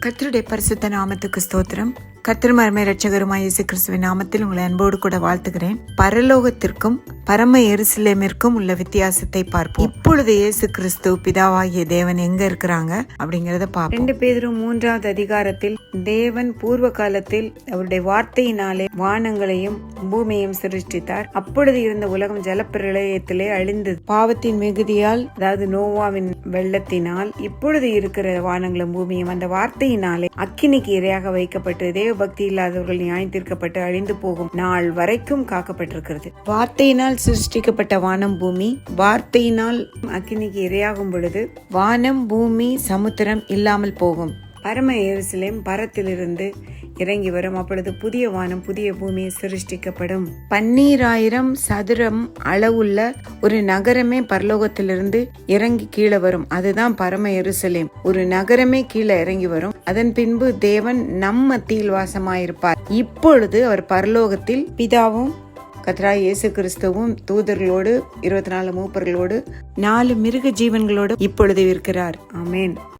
கர்த்தருடைய பரிசுத்த நாமத்துக்கு ஸ்தோத்திரம். கர்த்தருமருமை ரட்சகருமாய் இயேசு கிறிஸ்துவின் நாமத்தில் உங்களை அன்போடு கூட வாழ்த்துகிறேன். பரலோகத்திற்கும் பரம எருசலேமிற்கும் உள்ள வித்தியாசத்தை பார்ப்போம். இப்பொழுது இயேசு கிறிஸ்து பிதாவாகிய தேவன் எங்க இருக்கிறாங்க அப்படிங்கறத பார்ப்போம். ரெண்டு பேரும் மூன்றாவது அதிகாரத்தில் தேவன் பூர்வ காலத்தில் அவருடைய வார்த்தையினாலே வானங்களையும் பூமியையும் சிருஷ்டித்தார். அப்பொழுது இருந்த உலகம் ஜலப்பிரளயத்திலே அழிந்தது. பாவத்தின் மிகுதியால் அதாவது நோவாவின் வெள்ளத்தினால் இப்பொழுது இருக்கிற வானங்களும் பூமியும் அந்த வார்த்தையினாலே அக்கினிக்கு இரையாக வைக்கப்பட்டு தேவ பக்தி இல்லாதவர்கள் நியாயம் தீர்க்கப்பட்டு அழிந்து போகும் நாள் வரைக்கும் காக்கப்பட்டிருக்கிறது. வார்த்தையினால் சிருஷ்டிக்கப்பட்ட வானம் பூமி வார்த்தையினால் அக்கினிக்கு இரையாகும் பொழுது வானம் பூமி சமுத்திரம் இல்லாமல் போகும். பரம எருசலேம் பரத்திலிருந்து இறங்கி வரும். அப்பொழுது புதிய வானம் புதிய பூமி சிருஷ்டிக்கப்படும். பன்னீராயிரம் சதுரம் அளவுள்ள ஒரு நகரமே பரலோகத்திலிருந்து இறங்கி கீழே வரும். அதுதான் பரம எருசலேம். ஒரு நகரமே கீழே இறங்கி வரும். அதன் பின்பு தேவன் நம் மத்தியில் வாசமாயிருப்பார். இப்பொழுது அவர் பரலோகத்தில் பிதாவும் கத்ரா இயேசு கிறிஸ்துவும் தூதர்களோடு இருபத்தி நாலு மூப்பர்களோடு நாலு மிருக ஜீவன்களோடு இப்பொழுது இருக்கிறார். ஆமேன்.